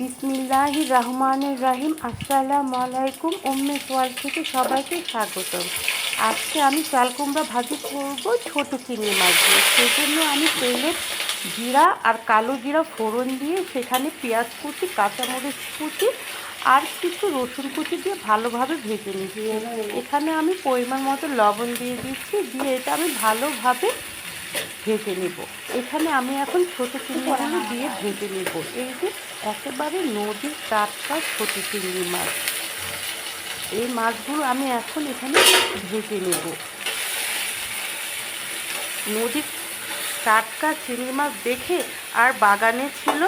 বিসমিল্লাহ রহমানের রাহিম। আসসালামু আলাইকুম, উম্মে সোয়াল থেকে সবাইকে স্বাগত আজকে আমি চালকুমড়া ভাজি করব ছোট চিংড়ি মাছ দিয়ে। সেই জন্য আমি তেলে জিরা আর কালো জিরা ফোড়ন দিয়ে সেখানে পেঁয়াজ কুচি, কাঁচামরিচ কুচি আর কিছু রসুন কুচি দিয়ে ভালোভাবে ভেজে নিচ্ছি। এখানে আমি পরিমাণ মতো লবণ দিয়ে দিচ্ছি। দিয়ে এটা আমি ভালোভাবে ভেজে নেব। এখানে আমি এখন ছোট চিংড়িগুলো দিয়ে ভেজে নেব। এই যে একেবারে নদীর টাটকা ছোট চিংড়ি মাছ। এই মাছগুলো আমি এখন এখানে ভেজে নেব। নদীর টাটকা চিংড়ি মাছ দেখে আর বাগানে ছিল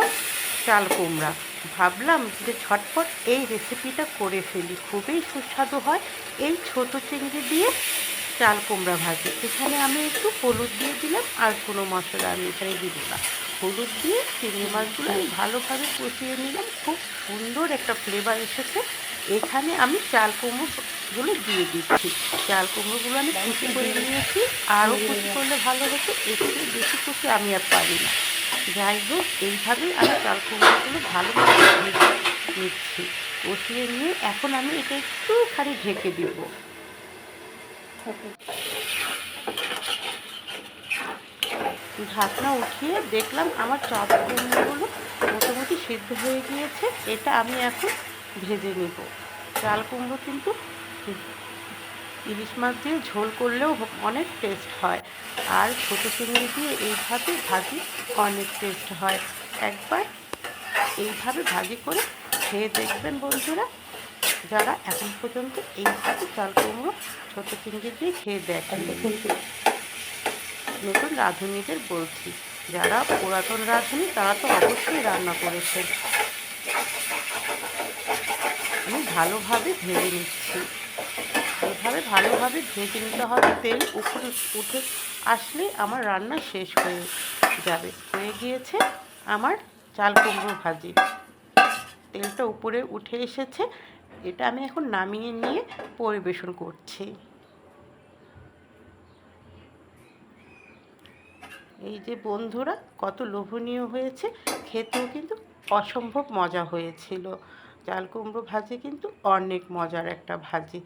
চাল কুমড়া। ভাবলাম যে ঝটপট এই রেসিপিটা করে ফেলি। খুবই সুস্বাদু হয়। এই ছোট চিংড়ি দিয়ে চাল কুমড়া ভাজি। এখানে আমি একটু হলুদ দিয়ে দিলাম আর কোনো মশলা আমি এখানে দিব না। হলুদ দিয়ে চিংড়ি মাছগুলো আমি ভালোভাবে কষিয়ে নিলাম খুব সুন্দর একটা ফ্লেভার এসেছে। এখানে আমি চাল কুমড়োগুলো দিয়ে দিচ্ছি। চাল কুমড়োগুলো আমি কুচি করে নিয়েছি। আরও কুচি করলে ভালো হতো একটু বেশি কুচি আমি আর পারি না। যাই হোক এইভাবেই আমি চাল কুমড়োগুলো ভালোভাবে নিচ্ছি। কষিয়ে নিয়ে এখন আমি এটা একটুখানি ঢেকে দেবো। ঢাকনা উঠিয়ে দেখলাম আমার চাল কুমড়োগুলো মোটামুটি সিদ্ধ হয়ে গিয়েছে। এটা আমি এখন ভেজে নেব। চাল কুমড়ো কিন্তু ইলিশ মাছ দিয়ে ঝোল করলেও অনেক টেস্ট হয়। আর ছোটো চিংড়ি দিয়ে এইভাবে ভাজি অনেক টেস্ট হয়। একবার এইভাবে ভাজি করে খেয়ে দেখবেন বন্ধুরা। যারা এখন পর্যন্ত এইভাবে চাল কুমড়ো, ছোটো চিংড়ি দিয়ে খেয়ে দেখেন। নতুন রাঁধুনিদের বলছি, যারা পুরাতন রাঁধুনি তারা তো অবশ্যই রান্না করেছেন। আমি ভালোভাবে ভেজে নিচ্ছি। এইভাবে ভালোভাবে ভেজে নিতে হবে, তেল উপরে উঠে আসলে আমার রান্না শেষ হয়ে যাবে। হয়ে গিয়েছে আমার চাল কুমড়ো ভাজি। তেলটা উপরে উঠে এসেছে। এটা আমি এখন নামিয়ে নিয়ে পরিবেশন করছি। এই যে বন্ধুরা, কত লোভনীয় হয়েছে। খেতেও কিন্তু অসম্ভব মজা হয়েছিল। চাল কুমড়ো ভাজি কিন্তু অনেক মজার একটা ভাজি।